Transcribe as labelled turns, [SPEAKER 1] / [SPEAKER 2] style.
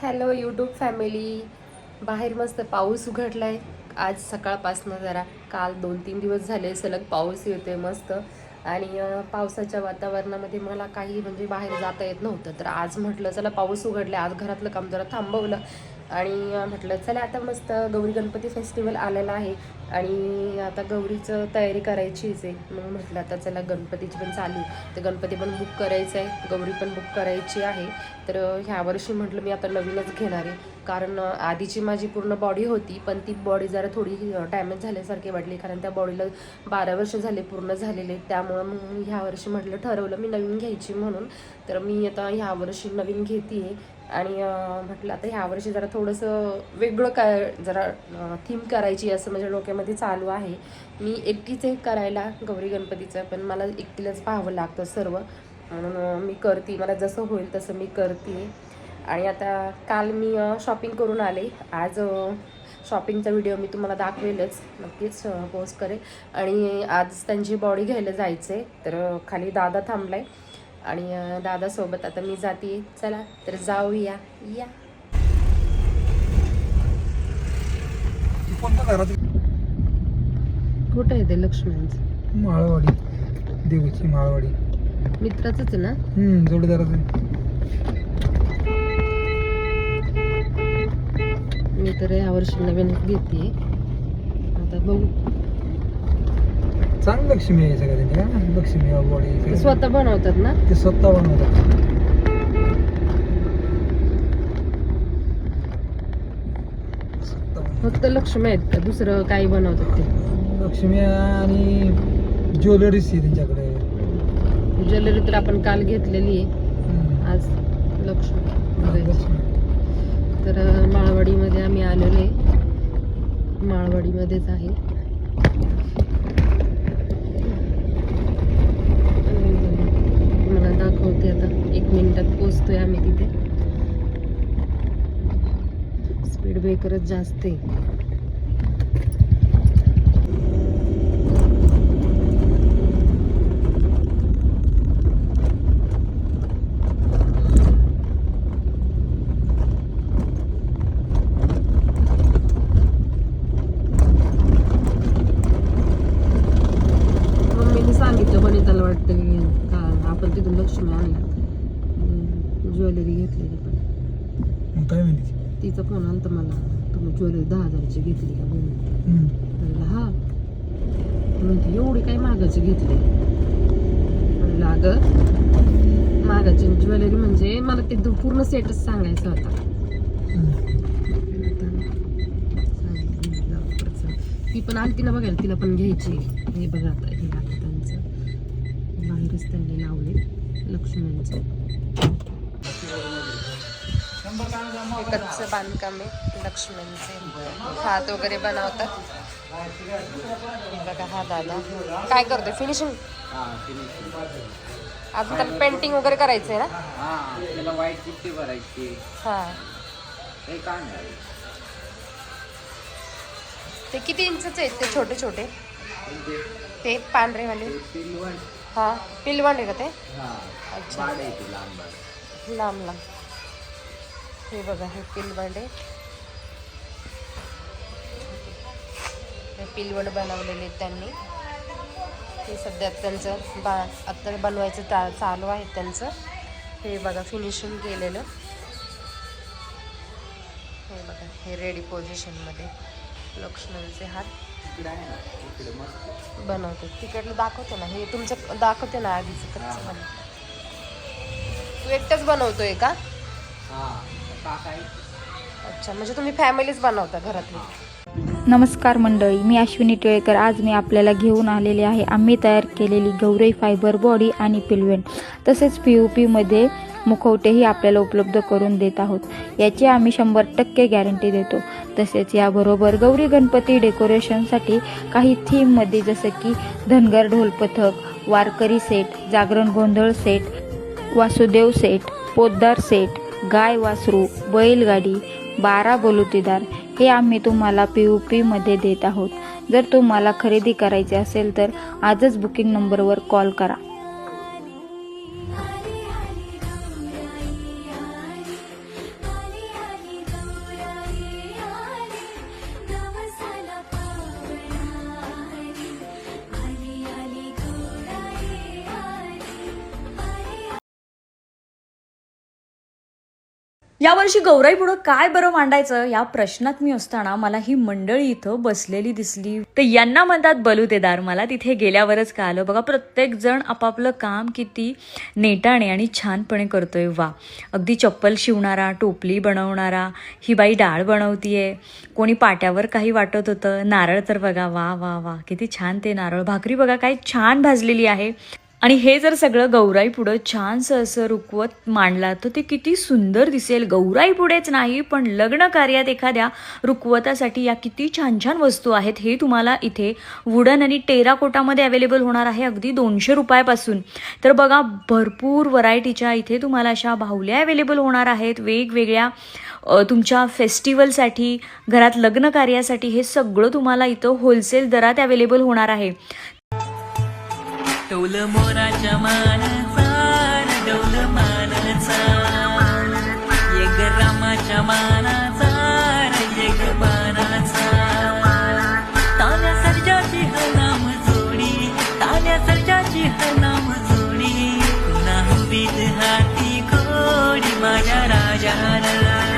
[SPEAKER 1] Hello YouTube family बाहेर मस्त पाऊस उघडला आहे आज सकाळपासनं जरा काल दोन तीन दिवस झाले सलग पाऊस येतोय मस्त. आणि पावसाच्या वातावरणामध्ये मला काही म्हणजे बाहेर जाता येत नव्हतं. तर आज म्हटलं चला पाऊस उघडला आज घरातलं काम जरा थांबवलं. आणि म्हटलं चला आता मस्त गौरी गणपती फेस्टिवल आलेला आहे. आणि आता गौरीचं तयारी करायचीच आहे मग म्हटलं आता चला गणपतीची पण चालू तर गणपती पण बुक करायचं आहे गौरी पण बुक करायची आहे. तर ह्या वर्षी म्हटलं मी आता नवीनच घेणार आहे. कारण आधीची माझी पूर्ण बॉडी होती पण ती बॉडी जरा थोडी डॅमेज झाल्यासारखी वाटली. कारण त्या बॉडीला बारा वर्ष झाले पूर्ण झालेले त्यामुळं मग ह्या वर्षी म्हटलं ठरवलं मी नवीन घ्यायची म्हणून. तर मी आता ह्या वर्षी नवीन घेते आणि म्हटलं आता ह्यावर्षी जरा थोडंसं वेगळं काय जरा थीम करायची असं माझ्या डोक्यामध्ये चालू आहे. मी एकटीच एक करायला गौरी गणपतीचं पण मला एकटीलाच पाहावं लागतं सर्व. म्हणून मी करते. मला जसं होईल तसं मी करते. आणि आता काल मी शॉपिंग करून आले. आज शॉपिंगचा व्हिडिओ मी तुम्हाला दाखवेलच. नक्कीच पोस्ट करेल. आणि आज त्यांची बॉडी घ्यायला जायचं आहे तर खाली दादा थांबलाय. आणि दादासोबत आता मी जाते. चला तर जाऊया. या. कुठं आहे ते लक्ष्मणचं?
[SPEAKER 2] माळवाडी. देवीची माळवाडी.
[SPEAKER 1] मित्राचंच आहे ना?
[SPEAKER 2] हम्म जोडीदाराचं
[SPEAKER 1] मी तर यावर्षी नवीन घेते. आता बघू.
[SPEAKER 2] चांगली लक्ष्मी आहे सगळ्या त्यांच्या लक्ष्मी
[SPEAKER 1] ते
[SPEAKER 2] बॉडी
[SPEAKER 1] स्वतः बनवतात ना?
[SPEAKER 2] ते स्वतः बनवतात. स्वतः बनवतात.
[SPEAKER 1] फक्त लक्ष्मी आहेत का? दुसरं काही बनवतात ते?
[SPEAKER 2] लक्ष्मी आणि ज्वेलरीज आहे त्यांच्याकडे.
[SPEAKER 1] ज्वेलरी तर आपण काल घेतलेली आहे.
[SPEAKER 2] हम्म.
[SPEAKER 1] आज लक्ष्मी बघायची.
[SPEAKER 2] लक्ष्मी.
[SPEAKER 1] तर माळवाडीमध्ये आम्ही आलेलो आहे. माळवाडीमध्येच आहे. तुम्हाला दाखवते आता. एक मिनिटात पोचतोय आम्ही तिथे. स्पीड ब्रेकरच जास्त आहे मम्मीने सांगितलं वनिताला वाटतं की का आपण तिथून लक्ष्मी आणल्या ज्वेलरी घेतलेली पण.
[SPEAKER 2] काय म्हणते
[SPEAKER 1] तिचा फोन आलता मला तुम्ही ज्वेलरी दहा हजाराची घेतली का म्हणून. म्हणलं हा. म्हणते एवढी काय मागाची घेतली? म्हणलं अगं मागाची ज्वेलरी म्हणजे मला ते दु- पूर्ण सेटच सांगायचा होता. परत. ती पण आणखी ना बघायला तिला पण घ्यायची. हे बघा आता हे आता त्यांचं. बाहेरच त्यांनी लावले लक्ष्मणचं. कच्चं बांधकाम आहे लक्ष्मणचे हात वगैरे बनवतात. बघा हा दादा. काय करतोय? फिनिशिंग अजून त्याला पेंटिंग वगैरे करायचं आहे ना?
[SPEAKER 3] हा. त्याला वाईट चिठ्ठी भरायची
[SPEAKER 1] हा
[SPEAKER 3] हे काय
[SPEAKER 1] ते किती इंचचे आहेत ते छोटे छोटे ते पांढरेवाले?
[SPEAKER 3] ते पिलवण
[SPEAKER 1] हा पिलवण आहे का ते?
[SPEAKER 3] हा
[SPEAKER 1] अच्छा.
[SPEAKER 3] ती. लांब
[SPEAKER 1] लांब. हे बघा हे पिलवंड. आहे हे पिलवड बनवलेले त्यांनी. हे सध्या त्यांचं बा आता बनवायचं चा चालू आहे त्यांचं. हे बघा फिनिशिंग केलेलं. हे बघा हे रेडी पोझिशनमध्ये लक्ष्मणचे हात बनवतात तिकडलं दाखवते ना हे तुमचं दाखवते ना आधीचं तू एकटाच बनवतोय का?
[SPEAKER 3] आहे.
[SPEAKER 1] अच्छा म्हणजे तुम्ही फॅमिलीच बनवता घरातली.
[SPEAKER 4] नमस्कार मंडळी मी अश्विनी टिळेकर. आज मी आपल्याला घेऊन आलेले आहे. आम्ही तयार केलेली गौरई फायबर बॉडी आणि पिलवेंट तसेच पी यू पीमध्ये मुखवटेही आपल्याला उपलब्ध करून देत आहोत. याची आम्ही शंभर टक्के गॅरंटी देतो. तसेच याबरोबर गौरी गणपती डेकोरेशनसाठी काही थीममध्ये जसं की धनगर ढोलपथक वारकरी सेट जागरण गोंधळ set Vasudev set Poddar set गाय वासरू बैलगाडी बारा बलुतीदार हे आम्ही तुम्हाला पी यू पीमध्ये देत आहोत. जर तुम्हाला खरेदी करायचे असेल तर आजच बुकिंग नंबरवर कॉल करा.
[SPEAKER 5] यावर्षी गौराई पुढं काय बरं मांडायचं या प्रश्नात मी असताना मला ही मंडळी इथं बसलेली दिसली. तर यांना म्हणतात बलुतेदार मला तिथे गेल्यावरच कळालं. बघा प्रत्येक जण आपापलं काम किती नेटाने आणि छानपणे करतोय. वा अगदी चप्पल शिवणारा टोपली बनवणारा ही बाई डाळ बनवतीये. कोणी पाट्यावर काही वाटत होतं. नारळ तर बघा वा वा वा किती छान ते नारळ. भाकरी बघा काय छान भाजलेली आहे. आणि हे जर सगळं गौराई पुढं छानसं असं रुकवत मांडला तर ते किती सुंदर दिसेल. गौराई पुढेच नाही पण लग्न कार्यात एखाद्या रुकवतासाठी या किती छान छान वस्तू आहेत हे तुम्हाला इथे वुडन आणि टेराकोटामध्ये अवेलेबल होणार आहे अगदी दोनशे रुपयापासून. तर बघा भरपूर व्हरायटीच्या इथे तुम्हाला अशा बाहुल्या अवेलेबल होणार आहेत. वेगवेगळ्या तुमच्या फेस्टिवलसाठी घरात लग्न कार्यासाठी हे सगळं तुम्हाला इथं होलसेल दरात अवेलेबल होणार आहे.
[SPEAKER 6] डौल मोराच्या मानाचा न डौल मानाचा. येग रामाच्या मानाचा एक बाणाचा. तान्या सर्जाची हनाम जोडी तान्या सर्जाची हनाम जोडी. पुन्हा हवीत हाती कोडी माझ्या राजाला.